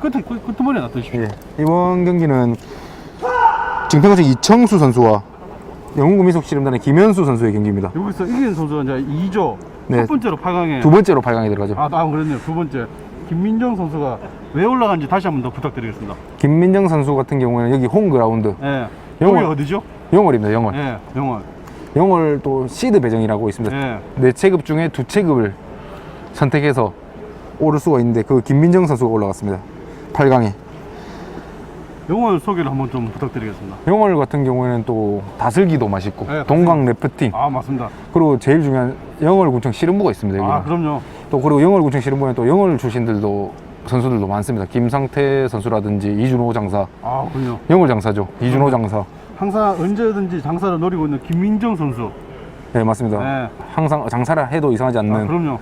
끝에 끝- 끝머리에 놔두십시오. 예. 이번 경기는 증평가청 이청수 선수와 영웅구 미속 씨름단의 김현수 선수의 경기입니다. 여기서 이기는 선수가 이제 2조 네. 첫 번째로 8강에 두 번째로 8강에 들어가죠. 아, 아 그렇네요. 두 번째 김민정 선수가 왜 올라간지 다시 한 번 더 부탁드리겠습니다. 김민정 선수 같은 경우에는 여기 홈그라운드 예. 영월. 여기 어디죠? 영월입니다. 영월. 예, 영월. 영월 또 시드 배정이라고 있습니다. 예. 네 체급 중에 두 체급을 선택해서 오를 수가 있는데 그 김민정 선수가 올라갔습니다. 8강에. 영월 소개를 한번 좀 부탁드리겠습니다. 영월 같은 경우에는 또 다슬기도 맛있고 네, 동강 래프팅 아, 맞습니다. 그리고 제일 중요한 영월군청 씨름부가 있습니다. 여기는. 아, 그럼요. 또 그리고 영월군청 씨름부에 또 영월 출신들도 선수들도 많습니다. 김상태 선수라든지 이준호 장사, 아, 그럼요. 영월 장사죠. 이준호 장사. 항상 언제든지 장사를 노리고 있는 김민정 선수. 네 맞습니다. 네. 항상 장사를 해도 이상하지 않는. 아, 그럼요.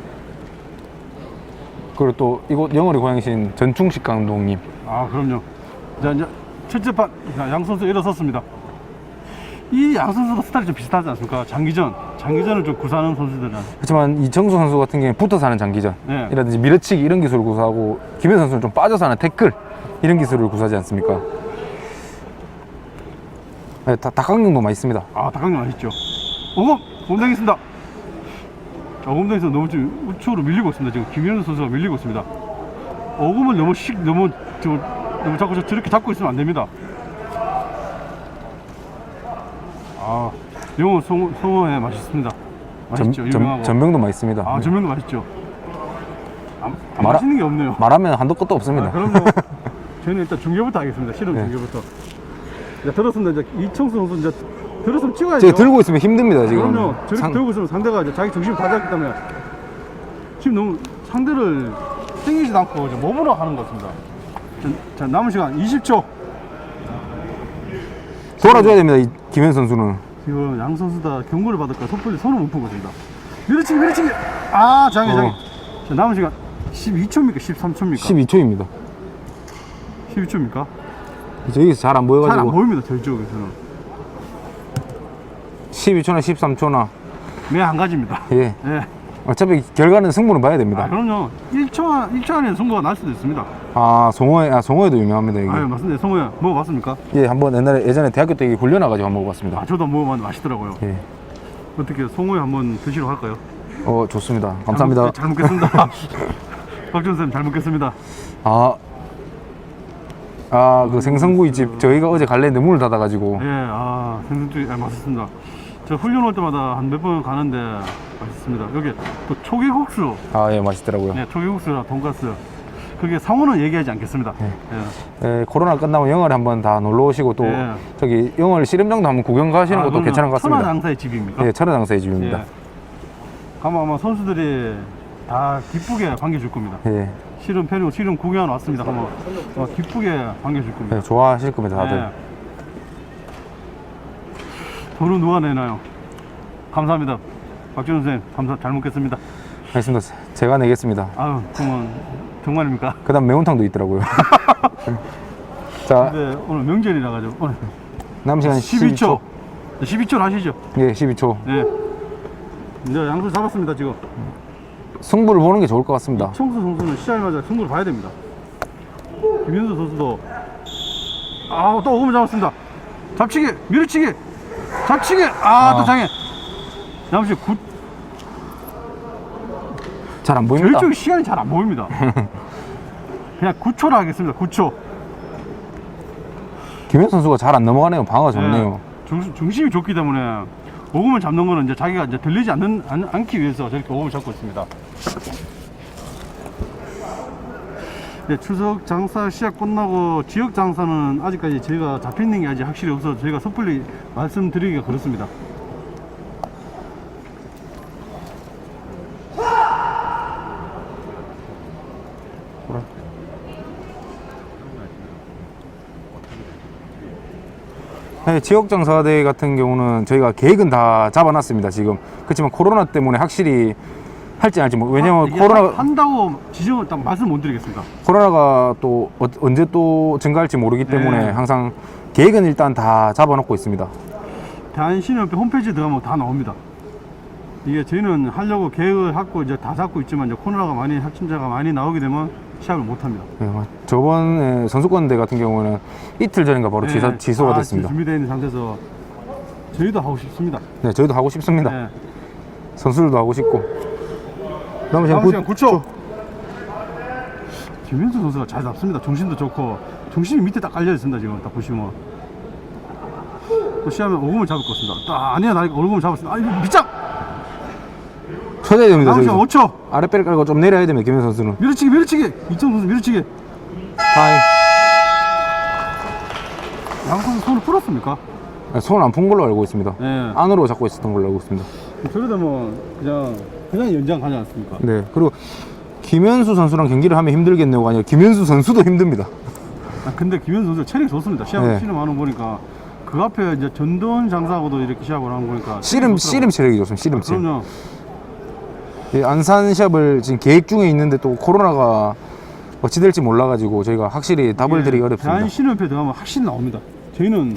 그리고 또 이곳 영월의 고향이신 전충식 감독님. 아, 그럼요. 자, 이제 첫째 판, 자, 양 선수 일어섰습니다. 이 양 선수도 스타일이 좀 비슷하지 않습니까? 장기전, 장기전을 좀 구사하는 선수들은. 그렇지만 이청수 선수 같은 경우에 붙어서 하는 장기전 네. 이라든지 밀어치기 이런 기술을 구사하고 김현 선수는 좀 빠져서 하는 태클 이런 기술을 구사하지 않습니까? 네, 다, 닭강경도 맛있습니다. 아, 닭강정 맛있죠. 오금! 곰당했습니다. 자, 오금당에서 너무 지금 우측으로 밀리고 있습니다. 지금 김현우 선수가 밀리고 있습니다. 오금을 너무 씩, 너무, 저, 너무 자꾸 저 저렇게 잡고 있으면 안 됩니다. 아, 영어 성호, 성호회 맛있습니다. 맛있죠, 전, 유명하고. 전, 병도 맛있습니다. 아, 네. 전면도 맛있죠. 안, 안 말아- 맛있는 게 없네요. 말하면 한도 끝도 없습니다. 아, 그럼요. 저는 일단 중계부터 하겠습니다. 실험 네. 중계부터. 이제 들었습니다. 이제 이청수 선수 이제 들었으면 찍어야죠. 제가 들고 있으면 힘듭니다 지금. 그럼요. 저렇게 상- 들고 있으면 상대가 이제 자기 중심을 다 잡기 때문에 지금 너무 상대를 땡기지도 않고 이제 몸으로 하는 것 같습니다. 자, 자, 남은 시간 20초. 돌아줘야 됩니다 이 김현 선수는. 지금 양 선수 다 경고를 받을까 섣불리 손을 못 푸고 있습니다. 밀어치기, 밀어치기. 아, 장애, 장애. 어. 자, 남은 시간 12초입니까? 13초입니까? 12초입니다. 12초입니까? 저기서 잘 안 잘 안 보여가지고 보입니다. 저쪽에서는. 12초나 13초나 매 한 가지입니다. 예. 예. 어차피 결과는 승부는 봐야 됩니다. 아, 그럼요. 1초, 안- 1초 안에 승부가 날 수도 있습니다. 아 송어에 아 송어에도 유명합니다 여기. 아유, 맞습니다. 성호야, 먹어봤습니까? 예 한번 옛날에 예전에 대학교 때 훈련 나가지고 한번 먹어봤습니다. 아, 저도 먹어봤는데 맛있더라고요. 예. 어떻게 송호에 한번 드시러 갈까요? 어 좋습니다. 감사합니다. 잘, 먹, 잘 먹겠습니다. 박준 쌤, 잘 먹겠습니다. 아. 아, 그 생선구이집 저희가 어제 갈래는데 문을 닫아가지고 예, 아, 생선煮 아, 맛있습니다. 저 훈련 올 때마다 한 몇 번 가는데 맛있습니다. 여기 또 초계국수, 아, 예, 맛있더라고요. 네, 초계국수랑 돈가스. 그게 상호는 얘기하지 않겠습니다. 네. 예. 예, 코로나 끝나면 영월에 한번 다 놀러 오시고 또 예. 저기 영월 씨름장도 한번 구경 가시는 아, 것도 그럼요. 괜찮은 것 같습니다. 천하장사의 집입니까? 예, 천하장사의 집입니다. 예. 가면 아마 선수들이 다 기쁘게 반겨줄 겁니다. 예. 실은 편이고 실은 구경 왔습니다. 한번 어, 기쁘게 반겨줄 겁니다. 예, 좋아하실 겁니다, 다들. 예. 돈은 누가 내나요? 감사합니다. 박준호 선생님, 감사 잘 먹겠습니다. 알겠습니다. 제가 내겠습니다. 아유, 그러면 정말입니까? 그 다음 매운탕도 있더라고요. 자, 근데 오늘 명절이라 가지고 오늘 남은 시간 12초. 12초. 12초 하시죠. 예, 12초. 예. 이제 양수 잡았습니다, 지금. 승부를 보는 게 좋을 것 같습니다. 청수 선수는 시작하자마자 승부를 봐야 됩니다. 김현수 선수도 아, 또 오금 잡았습니다. 잡치기, 밀어치기, 잡치기. 아, 또 아. 장애. 잠시 굿. 잘 안 보입니다. 저쪽 시간이 잘 안 보입니다. 그냥 9초로 하겠습니다. 9초. 김현 선수가 잘 안 넘어가네요. 방어가 좋네요. 중, 중심이 좋기 때문에 오금을 잡는 거는 이제 자기가 이제 들리지 않는 않, 않기 위해서 저렇게 오금을 잡고 있습니다. 네, 추석 장사 시작 끝나고 지역 장사는 아직까지 저희가 잡혀 있는 게 아직 확실히 없어서 저희가 섣불리 말씀드리기가 그렇습니다. 네, 지역 장사대 같은 경우는 저희가 계획은 다 잡아놨습니다. 지금 그렇지만 코로나 때문에 확실히 할지 안 할지 모- 왜냐면 아, 이게 코로나 한- 한다고 지정을 딱 말씀 못 드리겠습니다. 코로나가 또 어- 언제 또 증가할지 모르기 때문에 네. 항상 계획은 일단 다 잡아놓고 있습니다. 대한신협회 홈페이지에 들어가면 다 나옵니다. 이게 저희는 하려고 계획을 하고 이제 다 잡고 있지만 이제 코로나가 많이 확진자가 많이 나오게 되면 시합을 못 합니다. 네, 뭐 저번에 선수권대 같은 경우는 이틀 전인가 바로 네. 지사, 지소가 아, 됐습니다. 준비되어 있는 상태에서 저희도 하고 싶습니다. 네, 저희도 하고 싶습니다. 네. 선수들도 하고 싶고. 남은 시간 남은 시간 9, 9초. 김현수 선수가 잘 잡습니다. 정신도 좋고 정신이 밑에 딱 깔려 있습니다. 지금 딱 보시면. 또 시합에 오금을 잡을 것 같습니다. 딱 아니야 나 오금을 잡았습니다. 아 이거 밑장. 쳐야 됩니다. 남은 시간 저기서. 5초. 아랫배를 깔고 좀 내려야 됩니다. 김현 선수는. 밀어치기 밀어치기. 이정 선수 밀어치기. 하이. 양 선수 손을 풀었습니까? 손 안 푼 걸로 알고 있습니다. 네. 안으로 잡고 있었던 걸로 알고 있습니다. 저러다 뭐 그냥 그냥 연장 가지 않습니까? 네. 그리고 김현수 선수랑 경기를 하면 힘들겠네요가 아니라 김현수 선수도 힘듭니다. 아, 근데 김현수 선수 체력이 좋습니다. 시합을 네. 치름하는 거 보니까 그 앞에 이제 전돈 장사하고도 이렇게 시합을 하는 거 보니까 씨름, 씨름. 체력이 좋습니다. 씨름 체력. 그럼요. 이 안산 시합을 지금 계획 중에 있는데 또 코로나가 어찌 될지 몰라가지고 저희가 확실히 답을 이게 드리기 어렵습니다. 대한 신협회 들어가면 확실히 나옵니다. 저희는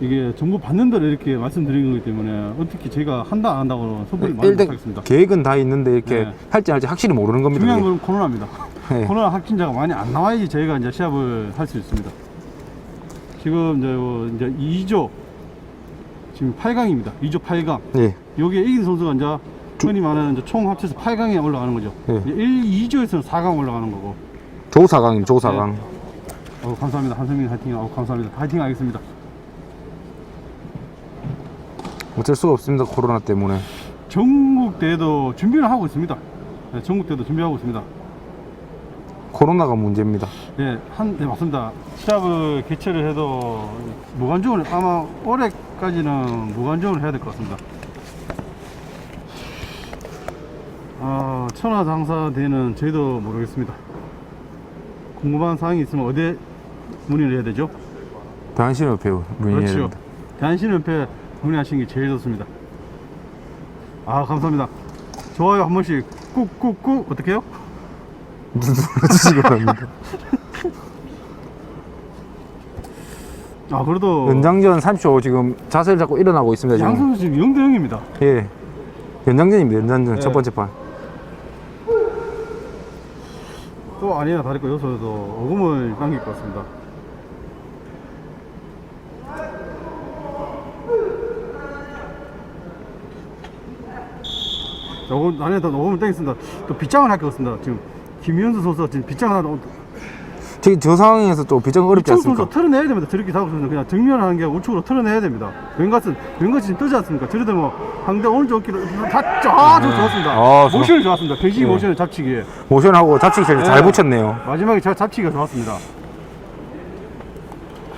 이게 정보 받는 대로 이렇게 말씀드리는 거기 때문에 어떻게 저희가 한다 안 한다고 말 일단 못하겠습니다. 계획은 다 있는데 이렇게 네. 할지 할지 확실히 모르는 겁니다. 중요한. 건 코로나입니다. 네. 코로나 확진자가 많이 안 나와야지 저희가 이제 시합을 할 수 있습니다. 지금 이제, 어, 이제 2조 지금 8강입니다. 2조 8강. 예. 여기에 이긴 선수가 이제 흔히 말하는 이제 총 합쳐서 8강에 올라가는 거죠. 네. 1, 2조에서는 4강 올라가는 거고. 조사강입니다. 조사강. 네. 어, 감사합니다. 한성민 화이팅. 어, 감사합니다. 화이팅 하겠습니다. 어쩔 수가 없습니다. 코로나 때문에. 전국 대회도 준비를 하고 있습니다. 네, 전국 대회도 준비하고 있습니다. 코로나가 문제입니다. 네, 한, 네, 맞습니다. 시합을 개최를 해도 무관중을, 아마 올해까지는 무관중을 해야 될 것 같습니다. 아, 천하장사대회는 저희도 모르겠습니다. 궁금한 사항이 있으면 어디에 문의를 해야 되죠? 대한신협회 문의해야 그렇죠. 됩니다. 대한신협회 문의하시는 게 제일 좋습니다. 아, 감사합니다. 좋아요 한 번씩 꾹꾹꾹 어떻게 해요? 눌러주시기 바랍니다. 아, 그래도 연장전 30초 지금 자세를 잡고 일어나고 있습니다. 양 지금. 선수 지금 0대 0입니다. 예. 연장전입니다. 연장전 네. 첫 번째 판. 또 아니나 다를까 여기서 도 어금을 당길 것 같습니다. 어금 아니나 다 어금을 당겼습니다. 또 빗장을 할 것 같습니다. 지금 김현수 선수가 지금 빗장을 하다 저기 저 상황에서 또 비정 어렵지 우측 선수 않습니까? 털어내야 됩니다. 저렇게 잡으면 그냥 정면하는 게 우측으로 털어내야 됩니다. 왼갓은 왼갓이 지금 뜨지 않습니까? 저러다 뭐 상대 오른쪽 어깨를 다 아, 저 좋았습니다. 아, 좋아. 모션이 좋았습니다. 배지기 네. 모션을 잡치기에 모션하고 잡치기 잘, 잘 네. 붙였네요. 마지막에 제가 잡치기가 좋았습니다.